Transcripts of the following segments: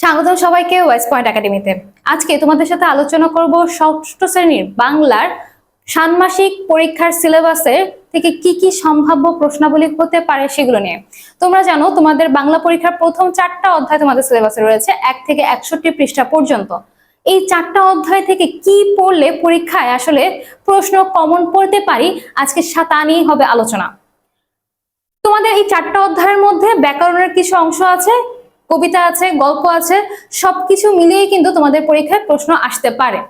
স্বাগতম সবাইকে West point একাডেমিতে আজকে তোমাদের সাথে আলোচনা করব ষষ্ঠ শ্রেণির বাংলার ষান্মাসিক পরীক্ষার সিলেবাসের থেকে কি কি সম্ভাব্য প্রশ্নাবলী হতে পারে সেগুলো নিয়ে। তোমরা জানো, তোমাদের বাংলা পরীক্ষার প্রথম চারটা অধ্যায় তোমাদের সিলেবাসে রয়েছে, এক থেকে একষট্টি পৃষ্ঠা পর্যন্ত। এই চারটা অধ্যায় থেকে কি পড়লে পরীক্ষায় আসলে প্রশ্ন কমন পড়তে পারি, আজকে তা নিয়েই হবে আলোচনা। তোমাদের এই চারটা অধ্যায়ের মধ্যে ব্যাকরণের কিছু অংশ আছে কবিতা আছে, গল্প আছে, সবকিছু মিলিয়ে কিন্তু তোমাদের পরীক্ষায় প্রশ্ন আসতে পারে।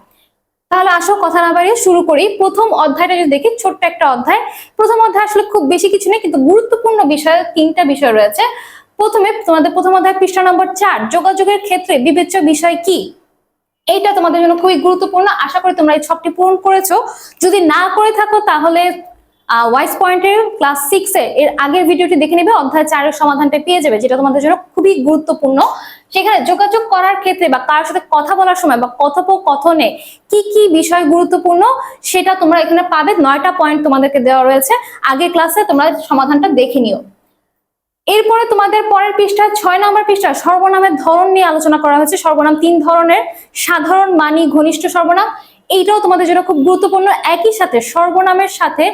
তাহলে আসো, কথা না বাড়িয়ে শুরু করি। প্রথম অধ্যায়টা যদি দেখি, ছোট্ট একটা অধ্যায়। প্রথম অধ্যায় আসলে খুব বেশি কিছু নেই, কিন্তু গুরুত্বপূর্ণ বিষয়, তিনটা বিষয় রয়েছে। প্রথমে তোমাদের প্রথম অধ্যায় পৃষ্ঠা নম্বর চার, যোগাযোগের ক্ষেত্রে বিবেচ্য বিষয় কি? এইটা তোমাদের জন্য খুবই গুরুত্বপূর্ণ। আশা করি তোমরা এই ছকটি পূরণ করেছ। যদি না করে থাকো, তাহলে ওয়াইস পয়েন্টের ক্লাস সিক্স এর আগের ভিডিওটি দেখে নেবে, অধ্যায় চারের সমাধানটা পেয়ে যাবে, যেটা তোমাদের জন্য খুবই গুরুত্বপূর্ণ। সেখানে যোগাযোগ করার ক্ষেত্রে বা কারোর সাথে কথা বলার সময় বা কথোপকথনে কি কি বিষয় গুরুত্বপূর্ণ সেটা তোমরা এখানে পাবে, নয়টা পয়েন্ট তোমাদেরকে দেওয়া রয়েছে। আগের ক্লাসে তোমরা সমাধানটা দেখে নিও। এরপরে তোমাদের পরের পৃষ্ঠা, ছয় নম্বর পৃষ্ঠা, সর্বনামের ধরন নিয়ে আলোচনা করা হয়েছে। সর্বনাম তিন ধরনের, সাধারণ, মানি, ঘনিষ্ঠ সর্বনাম। এইটাও তোমাদের জন্য খুব গুরুত্বপূর্ণ। একই সাথে সর্বনামের সাথে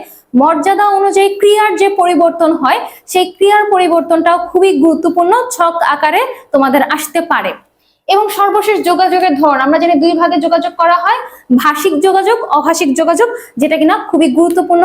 মর্যাদা অনুযায়ী ক্রিয়ার যে পরিবর্তন হয়, সেই ক্রিয়ার পরিবর্তনটাও খুবই গুরুত্বপূর্ণ, ছক আকারে তোমাদের আসতে পারে। এবং সর্বশেষ যোগাযোগের ধরন, আমরা জানি দুই ভাগে যোগাযোগ করা হয়, ভাষিক যোগাযোগ, অভাষিক যোগাযোগ, যেটা কিনা খুবই গুরুত্বপূর্ণ।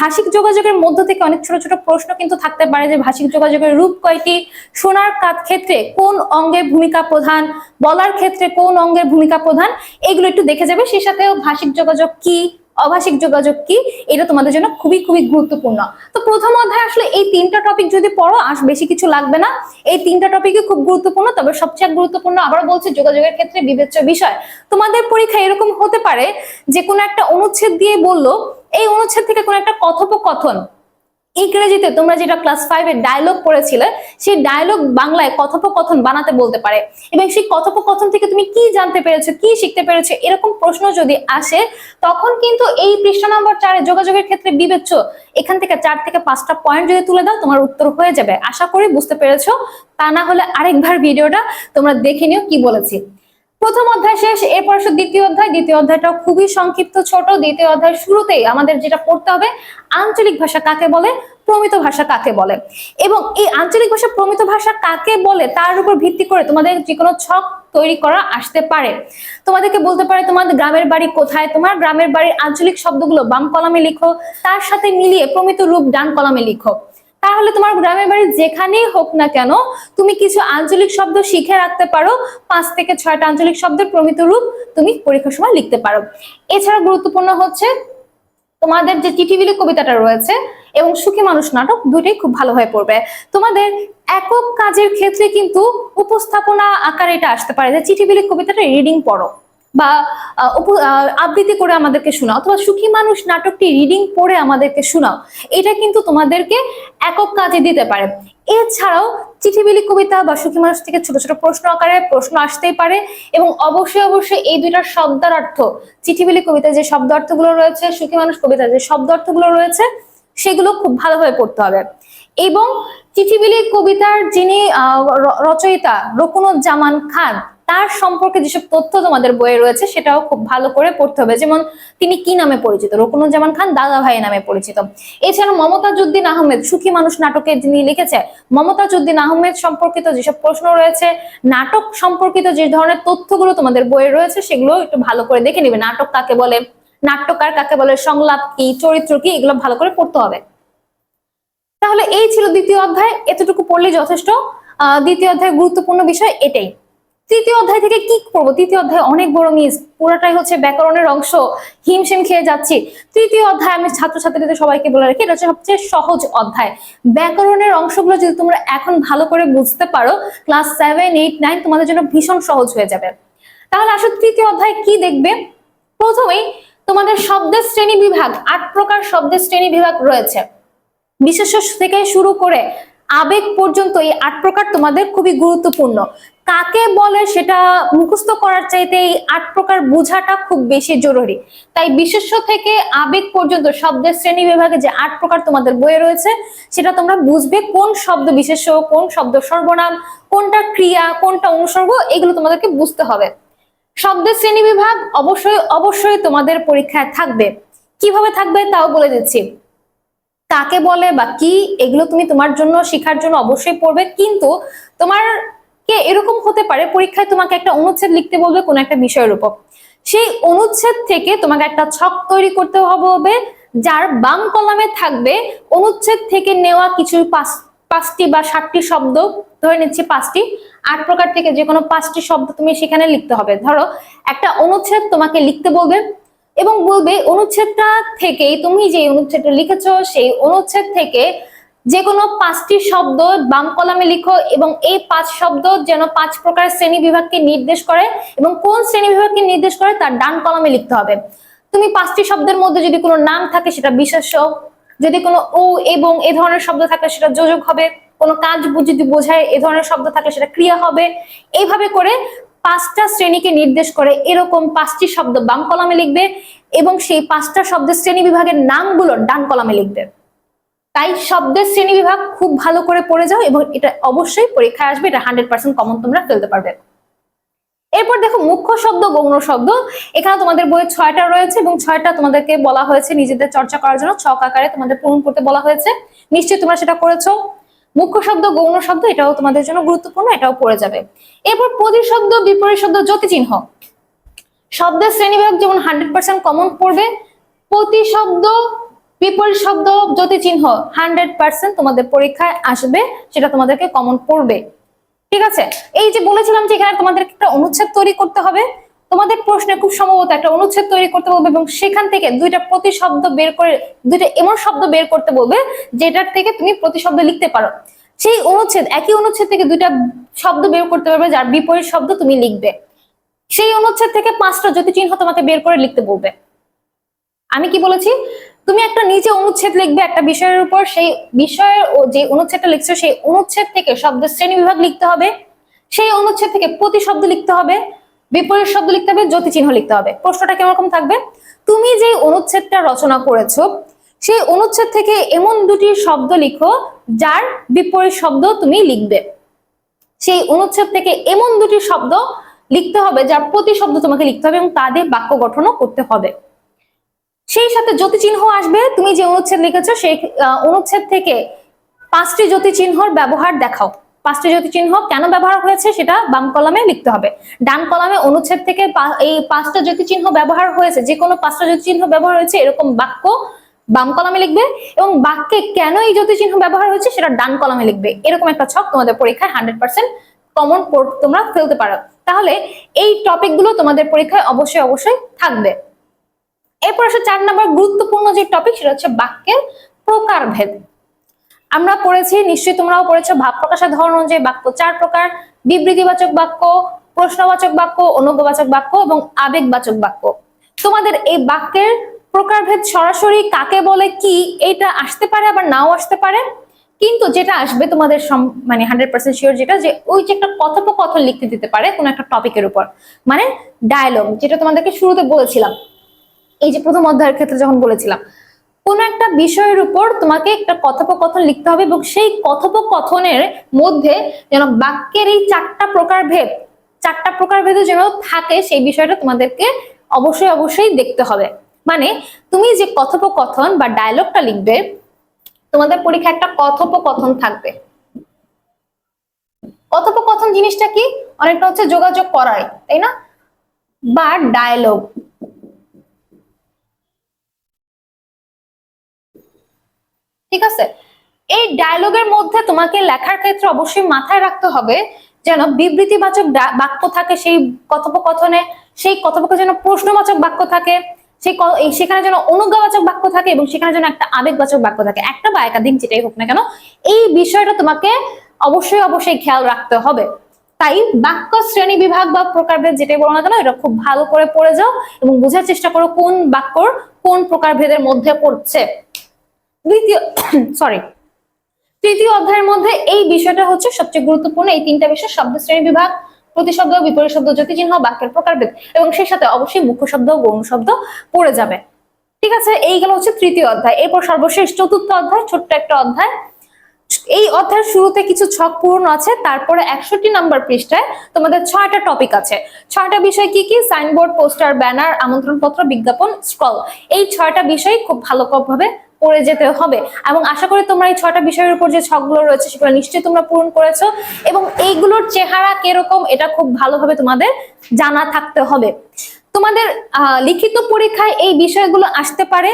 ভাষিক যোগাযোগের মধ্য থেকে অনেক ছোট ছোট প্রশ্ন কিন্তু থাকতে পারে যে ভাষিক যোগাযোগের রূপ কয়টি, শোনার কাজ ক্ষেত্রে কোন অঙ্গের ভূমিকা প্রধান, বলার ক্ষেত্রে কোন অঙ্গের ভূমিকা প্রধান, এগুলো একটু দেখে যাবে। সেই সাথেও ভাষিক যোগাযোগ কি অভাষিক যোগাযোগ কি? এটা তোমাদের জন্য খুবই খুবই গুরুত্বপূর্ণ। তো প্রথম অধ্যায় আসলে এই তিনটা টপিক যদি পড়ো, আস, বেশি কিছু লাগবে না। এই তিনটা টপিকই খুব গুরুত্বপূর্ণ, তবে সবচেয়ে গুরুত্বপূর্ণ আবার বলছে যোগাযোগের ক্ষেত্রে বিবেচ্য বিষয়। তোমাদের পরীক্ষা এরকম হতে পারে যে কোনো একটা অনুচ্ছেদ দিয়ে বলল, এই অনুচ্ছেদ থেকে কোনো একটা কথোপকথন ইংরেজিতে তোমরা যেটা ক্লাস ফাইভে ডায়লগ পড়েছিলে, সেই ডায়লগ বাংলায় কথোপকথন বানাতে বলতে পারে। এবং সেই কথোপকথন থেকে তুমি কি জানতে পেরেছ, কি শিখতে পেরেছ, এরকম প্রশ্ন যদি আসে, তখন কিন্তু এই পৃষ্ঠা নম্বর চারে যোগাযোগের ক্ষেত্রে বিবেচ্য, এখান থেকে চার থেকে পাঁচটা পয়েন্ট যদি তুলে দাও, তোমার উত্তর হয়ে যাবে। আশা করি বুঝতে পেরেছ। তা না হলে আরেকবার ভিডিওটা তোমরা দেখে নিও কি বলেছি। প্রথম অধ্যায় শেষ, এরপর দ্বিতীয় অধ্যায়। দ্বিতীয় অধ্যায়টা খুবই সংক্ষিপ্ত, ছোট। দ্বিতীয় অধ্যায় শুরুতেই আমাদের যেটা পড়তে হবে, আঞ্চলিক ভাষা কাকে বলে? প্রমিত ভাষা কাকে বলে? এবং এই আঞ্চলিক ভাষা প্রমিত ভাষা কাকে বলে, তার উপর ভিত্তি করে তোমাদের যে কোনো ছক তৈরি করা আসতে পারে। তোমাদেরকে বলতে পারে তোমাদের গ্রামের বাড়ি কোথায়? তোমার গ্রামের বাড়ির আঞ্চলিক শব্দগুলো বাম কলামে লিখো, তার সাথে মিলিয়ে প্রমিত রূপ ডান কলামে লিখো। তাহলে তোমার গ্রামের বাড়ি যেখানেই হোক না কেন, তুমি কিছু আঞ্চলিক শব্দ শিখে রাখতে পারো, পাঁচ থেকে ছয়টা আঞ্চলিক শব্দের প্রমিত রূপ তুমি পরীক্ষার সময় লিখতে পারো। এছাড়া গুরুত্বপূর্ণ হচ্ছে, তোমাদের যে চিঠিবিলি কবিতাটা রয়েছে এবং সুখী মানুষ নাটক, দুইটাই খুব ভালো হয়ে পড়বে। তোমাদের একক কাজের ক্ষেত্রে কিন্তু উপস্থাপনা আকারে এটা আসতে পারে। যে চিঠিবিলি কবিতাটা রিডিং পড়ো। বা আবৃত্তি করে আমাদেরকে শোনাও অথবা সুখী মানুষ নাটকটি রিডিং পড়ে আমাদেরকে শোনাও, এটা কিন্তু তোমাদেরকে একক কাজে দিতে পারে। এছাড়াও চিঠিবিলি কবিতা বা সুখী মানুষ থেকে ছোট ছোট প্রশ্ন আকারে প্রশ্ন আসতেই পারে এবং অবশ্যই অবশ্যই এই দুইটার শব্দার্থ চিঠিবিলি কবিতায় যে শব্দার্থগুলো রয়েছে, সুখী মানুষ কবিতার যে শব্দার্থগুলো রয়েছে, সেগুলো খুব ভালোভাবে পড়তে হবে। এবং চিঠিবিলি কবিতার যিনি রচয়িতা রকুনুজ্জামান খান তার সম্পর্কে যেসব তথ্য তোমাদের বইয়ে রয়েছে সেটাও খুব ভালো করে পড়তে হবে। যেমন তিনি কি নামে পরিচিত? রকুনুজ্জামান খান দাদা ভাই নামে পরিচিত। এছাড়া মমতাজউদ্দিন আহমেদ, সুখী মানুষ নাটকে যিনি লিখেছে, মমতাজউদ্দিন আহমেদ সম্পর্কিত যেসব প্রশ্ন রয়েছে, নাটক সম্পর্কিত যে ধরনের তথ্যগুলো তোমাদের বইয়ে রয়েছে, সেগুলো একটু ভালো করে দেখে নিবে। নাটক কাকে বলে? নাট্যকার কাকে বলে? সংলাপ কি? চরিত্র কি? এগুলো ভালো করে পড়তে হবে। তাহলে এই ছিল দ্বিতীয় অধ্যায়। এতটুকু পড়লে যথেষ্ট। দ্বিতীয় অধ্যায়ের গুরুত্বপূর্ণ বিষয় এটাই। তৃতীয় অধ্যায় থেকে কি করব? তৃতীয় অধ্যায় অনেক বড় মিস। পুরোটাই হচ্ছে ব্যাকরণের অংশ। হিমশিম খেয়ে যাচ্ছি। তৃতীয় অধ্যায় আমি ছাত্রছাত্রীদের সবাইকে বলে রাখি, এটা হচ্ছে সবচেয়ে সহজ অধ্যায়। ব্যাকরণের অংশগুলো যদি তোমরা এখন ভালো করে বুঝতে পারো, ক্লাস সেভেন এইট নাইন তোমাদের জন্য ভীষণ সহজ হয়ে যাবে। তাহলে আসলে তৃতীয় অধ্যায় কি দেখবে? প্রথমেই তোমাদের শব্দের শ্রেণি বিভাগ, আট প্রকার শব্দের শ্রেণি বিভাগ রয়েছে। বিশেষ থেকে শুরু করে আবেগ পর্যন্ত এই আট প্রকার তোমাদের খুবই গুরুত্বপূর্ণ। কাকে বলে সেটা মুখস্থ করার চাইতে এই আট প্রকার বোঝাটা খুব বেশি জরুরি। তাই বিশেষ্য থেকে আবেগ পর্যন্ত শব্দের শ্রেণি বিভাগে যে আট প্রকার তোমাদের বইয়ে রয়েছে, সেটা তোমরা বুঝবে কোন শব্দ বিশেষ্য, কোন শব্দ সর্বনাম, কোনটা ক্রিয়া, কোনটা অনুসর্গ, এগুলো তোমাদেরকে বুঝতে হবে। শব্দের শ্রেণি বিভাগ অবশ্যই অবশ্যই তোমাদের পরীক্ষায় থাকবে। কীভাবে থাকবে তাও বলে দিচ্ছি। কাকে বলে বা কি, এগুলো তুমি তোমার জন্য, শেখার জন্য অবশ্যই পড়বে। কিন্তু তোমার কে এরকম হতে পারে, পরীক্ষায় তোমাকে একটা অনুচ্ছেদ লিখতে বলবে কোনো একটা বিষয়ের উপর। সেই অনুচ্ছেদ থেকে তোমাকে একটা ছক তৈরি করতে হবে, যার বাম কলামে থাকবে অনুচ্ছেদ থেকে নেওয়া কিছু পাঁচ- পাঁচটি বা সাতটি শব্দ, ধরে নিচ্ছি পাঁচটি। আট প্রকার থেকে যে কোনো পাঁচটি শব্দ তুমি সেখানে লিখতে হবে। ধরো, একটা অনুচ্ছেদ তোমাকে লিখতে বলবে এবং বলবে, অনুচ্ছেদটা থেকেই তুমি যে অনুচ্ছেদটা লিখেছ, সেই অনুচ্ছেদ থেকে যে কোনো পাঁচটি শব্দ বাম কলামে লিখো এবং এই পাঁচ শব্দ যেন পাঁচ প্রকার শ্রেণি বিভাগকে নির্দেশ করে এবং কোন শ্রেণি বিভাগকে নির্দেশ করে তার ডান কলামে লিখতে হবে। তুমি পাঁচটি শব্দের মধ্যে যদি কোনো নাম থাকে, সেটা বিশেষ্য। যদি কোনো ও এবং এ ধরনের শব্দ থাকে, সেটা যোজক হবে। কোনো কাজ যদি বোঝায়, এ ধরনের শব্দ থাকে, সেটা ক্রিয়া হবে। এইভাবে করে পাঁচটা শ্রেণীকে নির্দেশ করে এরকম পাঁচটি শব্দ বাম কলামে লিখবে এবং সেই পাঁচটা শব্দের শ্রেণি বিভাগের নামগুলো ডান কলামে লিখবে। তাই শব্দের শ্রেণি বিভাগ খুব ভালো করে পড়ে যাও এবং এটা অবশ্যই পরীক্ষায় আসবে, এটা হান্ড্রেড পার্সেন্ট কমন তোমরা ফেলতে পারবে। এরপর দেখো মুখ্য শব্দ, গৌণ শব্দ। এখানে তোমাদের বইয়ে ছয়টা রয়েছে এবং ছয়টা তোমাদেরকে বলা হয়েছে নিজেদের চর্চা করার জন্য, ছক আকারে তোমাদের পূরণ করতে বলা হয়েছে। নিশ্চয়ই তোমরা সেটা করেছ। মুখ্য শব্দ, গৌণ শব্দ, এটাও তোমাদের জন্য গুরুত্বপূর্ণ, এটাও পড়ে যাবে। এরপর প্রতিশব্দ বিপরীত শব্দ, জ্যোতিচিহ্ন। শব্দের শ্রেণীবিভাগ যেমন হান্ড্রেড পার্সেন্ট কমন পড়বে, প্রতিশব্দ, বিপরীত শব্দ, জ্যোতিচিহ্ন হান্ড্রেড পার্সেন্ট তোমাদের পরীক্ষায় আসবে, সেটা তোমাদেরকে কমন পড়বে। ঠিক আছে? এই যে বলেছিলাম যে এখানে তোমাদের একটা অনুচ্ছেদ তৈরি করতে হবে তোমাদের প্রশ্নে খুব সম্ভবত একটা অনুচ্ছেদ তৈরি করতে বলবে এবং সেখান থেকে দুইটা প্রতিশব্দ বের করে, দুইটা এমন শব্দ বের করতে বলবে যেটার থেকে তুমি প্রতিশব্দ লিখতে পারো। সেই অনুচ্ছেদ, একই অনুচ্ছেদ থেকে দুইটা শব্দ বের করতে পারবে যার বিপরীত শব্দ তুমি লিখবে। সেই অনুচ্ছেদ থেকে পাঁচটা জ্যোতিচিহ্ন তোমাকে বের করে লিখতে বলবে। আমি কি বলেছি? তুমি একটা নিচে অনুচ্ছেদ লিখবে একটা বিষয়ের উপর, সেই বিষয়ের যে অনুচ্ছেদটা লিখছো, সেই অনুচ্ছেদ থেকে শব্দের শ্রেণি বিভাগ লিখতে হবে। সেই অনুচ্ছেদ থেকে প্রতিশব্দ লিখতে হবে। বিপরীত শব্দ লিখতে হবে জ্যোতি চিহ্ন লিখতে হবে। প্রশ্নটা কেমন থাকবে? তুমি যে অনুচ্ছেদটা রচনা করেছ, সেই অনুচ্ছেদ থেকে এমন দুটি শব্দ লিখো, যার বিপরীত শব্দ তুমি লিখবে। সেই অনুচ্ছেদ থেকে এমন দুটি শব্দ লিখতে হবে, যার প্রতি শব্দ তোমাকে লিখতে হবে এবং তাদের বাক্য গঠনও করতে হবে। সেই সাথে জ্যোতি চিহ্ন আসবে, তুমি যে অনুচ্ছেদ লিখেছো, সেই অনুচ্ছেদ থেকে পাঁচটি জ্যোতি চিহ্নর ব্যবহার দেখাও। পাঁচটি জ্যোতি চিহ্ন কেন ব্যবহার হয়েছে সেটা বাম কলামে লিখতে হবে। ডান কলামে অনুচ্ছেদ থেকে এই পাঁচটা জ্যোতি চিহ্ন ব্যবহার হয়েছে, যে কোনো পাঁচটা জ্যোতি চিহ্ন ব্যবহার হয়েছে, এরকম বাক্য বাম কলামে লিখবে এবং বাক্যে কেন এই জ্যোতি চিহ্ন ব্যবহার হয়েছে সেটা ডান কলামে লিখবে। এরকম একটা ছক তোমাদের পরীক্ষায় হান্ড্রেড পার্সেন্ট কমন তোমরা ফেলতে পারো। তাহলে এই টপিকগুলো তোমাদের পরীক্ষায় অবশ্যই অবশ্যই থাকবে। এরপর আসে চার নম্বর গুরুত্বপূর্ণ যে টপিক সেটা হচ্ছে বাক্যের প্রকারভেদ। আমরা পড়েছি, নিশ্চয়ই তোমরাও পড়েছো ভাব প্রকাশের ধরন অনুযায়ী বাক্য। চার প্রকার, বিবৃতিবাচক বাক্য, প্রশ্নবাচক বাক্য, অনুজ্ঞবাচক বাক্য এবং আবেগবাচক বাক্য। তোমাদের এই বাক্যের প্রকারভেদ সরাসরি কাকে বলে, কি এটা আসতে পারে আবার নাও আসতে পারে। কিন্তু যেটা আসবে তোমাদের মানে হান্ড্রেড পার্সেন্ট শিওর যেটা যে ওই যে একটা কথোপকথন লিখতে দিতে পারে কোনো একটা টপিকের উপর। মানে ডায়লগ, যেটা তোমাদেরকে শুরুতে বলেছিলাম। এই যে প্রথম অধ্যায়ের ক্ষেত্রে যখন বলেছিলাম কোন একটা বিষয়ের উপর তোমাকে একটা কথোপকথন লিখতে হবে এবং সেই কথোপকথনের মধ্যে যেন বাক্যের এই চারটা প্রকারভেদ চারটা প্রকার প্রকারভেদে যেন থাকে, সেই বিষয়টা তোমাদেরকে অবশ্যই অবশ্যই দেখতে হবে। মানে তুমি যে কথোপকথন বা ডায়লগটা লিখবে, তোমাদের পরীক্ষা একটা কথোপকথন থাকবে। কথোপকথন জিনিসটা কি? অনেকটা হচ্ছে যোগাযোগ করাই তাই না? বা ডায়লগ ঠিক আছে? এই ডায়লগের মধ্যে তোমাকে লেখার ক্ষেত্রে অবশ্যই মাথায় রাখতে হবে যেন বিবৃতিবাচক বাক্য থাকে সেই কথোপকথনে সেই কথোপকথনে যেন প্রশ্নবাচক বাক্য থাকে, সেই সেখানে যেন অনুজ্ঞাবাচক বাক্য থাকে এবং সেখানে যেন একটা আবেগবাচক বাক্য থাকে, একটা বা একাধিক যেটাই হোক না কেন, এই বিষয়টা তোমাকে অবশ্যই অবশ্যই খেয়াল রাখতে হবে। তাই বাক্য শ্রেণি বিভাগ বা প্রকারভেদ যেটাই বলো না কেন, এটা খুব ভালো করে পড়ে যাও এবং বোঝার চেষ্টা করো কোন বাক্যর কোন প্রকারভেদের মধ্যে পড়ছে। দ্বিতীয় সরি তৃতীয় অধ্যায়ের মধ্যে এই বিষয়টা হচ্ছে সবচেয়ে গুরুত্বপূর্ণ। এই তিনটা বিষয় শব্দ শ্রেণি বিভাগ প্রতিশব্দ বিপরীত শব্দ চিহ্ন বাক্যের প্রকারভেদ এবং সেই সাথে অবশ্যই মুখ্য শব্দ গৌণ শব্দ পড়ে যাবে। ঠিক আছে এইগুলো হচ্ছে তৃতীয় অধ্যায়। এরপর সর্বশেষ চতুর্থ অধ্যায়, ছোট্ট একটা অধ্যায়। এই অধ্যায়ের শুরুতে কিছু ছক পূরণ আছে, তারপরে একষট্টি নাম্বার পৃষ্ঠায় তোমাদের ছয়টা টপিক আছে। ছয়টা বিষয় কি কি? সাইনবোর্ড পোস্টার ব্যানার আমন্ত্রণপত্র, বিজ্ঞাপন স্ক্রল এই ছয়টা বিষয় খুব ভালোভাবে পড়ে যেতে হবে। এবং আশা করি তোমরা এই ছয়টা বিষয়ের উপর যে ছকগুলো রয়েছে সেগুলো নিশ্চয়ই তোমরা পূরণ করেছ। এবং এইগুলোর চেহারা কীরকম, এটা খুব ভালোভাবে তোমাদের জানা থাকতে হবে। তোমাদের লিখিত পরীক্ষায় এই বিষয়গুলো আসতে পারে।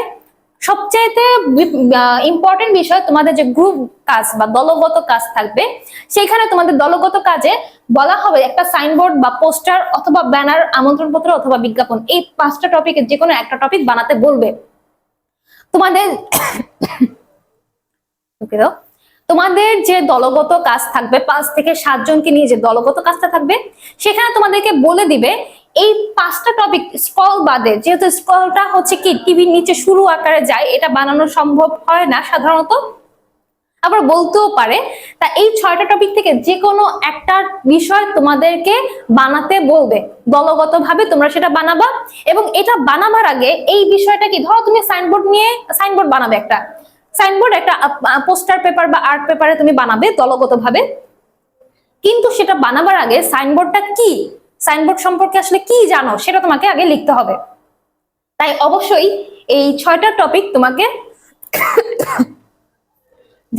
সবচাইতে ইম্পর্টেন্ট বিষয় তোমাদের যে গ্রুপ কাজ বা দলগত কাজ থাকবে সেখানে তোমাদের দলগত কাজে বলা হবে একটা সাইনবোর্ড বা পোস্টার অথবা ব্যানার আমন্ত্রণপত্র অথবা বিজ্ঞাপন। এই পাঁচটা টপিকের যে কোনো একটা টপিক বানাতে বলবে। তোমাদের তোমাদের যে দলগত কাজ থাকবে, পাঁচ থেকে সাতজনকে নিয়ে যে দলগত কাজটা থাকবে, সেখানে তোমাদেরকে বলে দিবে, এই পাঁচটা টপিক স্ক্রল বাদে, যেহেতু স্ক্রলটা হচ্ছে কি টিভির নিচে শুরু আকারে যায়, এটা বানানো সম্ভব হয় না সাধারণত। আবার বলতেও পারে, তা এই ছয়টা টপিক থেকে যে কোনো একটা বিষয় তোমাদেরকে বানাতে বলবে দলগত ভাবে তোমরা সেটা বানাবা এবং এটা বানাবার আগে এই বিষয়টা কি, ধরো তুমি সাইনবোর্ড নিয়ে সাইনবোর্ড বানাবে একটা সাইনবোর্ড একটা পোস্টার পেপার বা আর্ট পেপারে তুমি বানাবে দলগত ভাবে কিন্তু সেটা বানাবার আগে সাইনবোর্ডটা কি সাইনবোর্ড সম্পর্কে আসলে কি জানো সেটা তোমাকে আগে লিখতে হবে, তাই অবশ্যই এই ছয়টা টপিক তোমাকে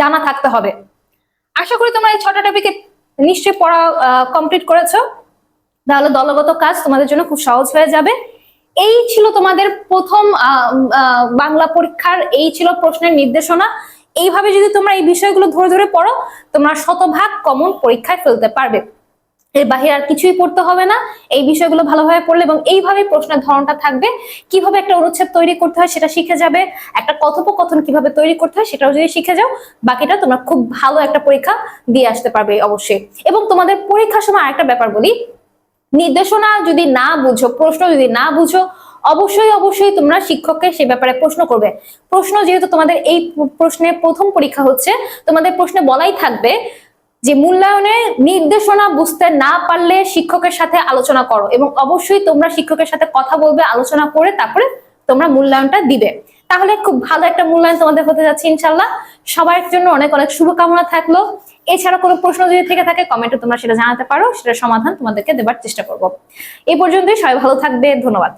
জানা থাকতে হবে। আশা করি তোমরা এই ছটা টপিকে নিশ্চয়ই পড়া কমপ্লিট করেছ। তাহলে দলগত কাজ তোমাদের জন্য খুব সহজ হয়ে যাবে। এই ছিল তোমাদের প্রথম বাংলা পরীক্ষার, এই ছিল প্রশ্নের নির্দেশনা। এইভাবে যদি তোমরা এই বিষয়গুলো ধরে ধরে পড়ো, তোমরা শতভাগ কমন পরীক্ষায় ফেলতে পারবে। এর বাহিরে আর কিছুই পড়তে হবে না। এই বিষয়গুলো ভালোভাবে পড়লে এবং এইভাবে প্রশ্নের ধরনটা থাকবে। কীভাবে একটা অনুচ্ছেদ তৈরি করতে হয় সেটা শিখে যাবে। একটা কথোপকথন কীভাবে তৈরি করতে হয় সেটাও যদি শিখে যাও, বাকিটা তোমরা খুব ভালো একটা পরীক্ষা দিয়ে আসতে পারবে অবশ্যই। এবং তোমাদের পরীক্ষার সময় আরেকটা ব্যাপার বলি। নির্দেশনা যদি না বুঝো, প্রশ্ন যদি না বুঝো, অবশ্যই অবশ্যই তোমরা শিক্ষককে সে ব্যাপারে প্রশ্ন করবে। প্রশ্ন যেহেতু তোমাদের এই প্রশ্নের প্রথম পরীক্ষা হচ্ছে, তোমাদের প্রশ্নে বলাই থাকবে যে মূল্যায়নের নির্দেশনা বুঝতে না পারলে শিক্ষকের সাথে আলোচনা করো এবং অবশ্যই তোমরা শিক্ষকের সাথে কথা বলবে, আলোচনা করে তারপরে তোমরা মূল্যায়নটা দিবে। তাহলে খুব ভালো একটা মূল্যায়ন তোমাদের হতে যাচ্ছে ইনশাল্লাহ সবার জন্য অনেক অনেক শুভকামনা থাকল। এছাড়া কোনো প্রশ্ন যদি থেকে থাকে কমেন্টে তোমরা সেটা জানাতে পারো সেটা সমাধান তোমাদেরকে দেবার চেষ্টা করব। এই পর্যন্তই, সবাই ভালো থাকবে, ধন্যবাদ।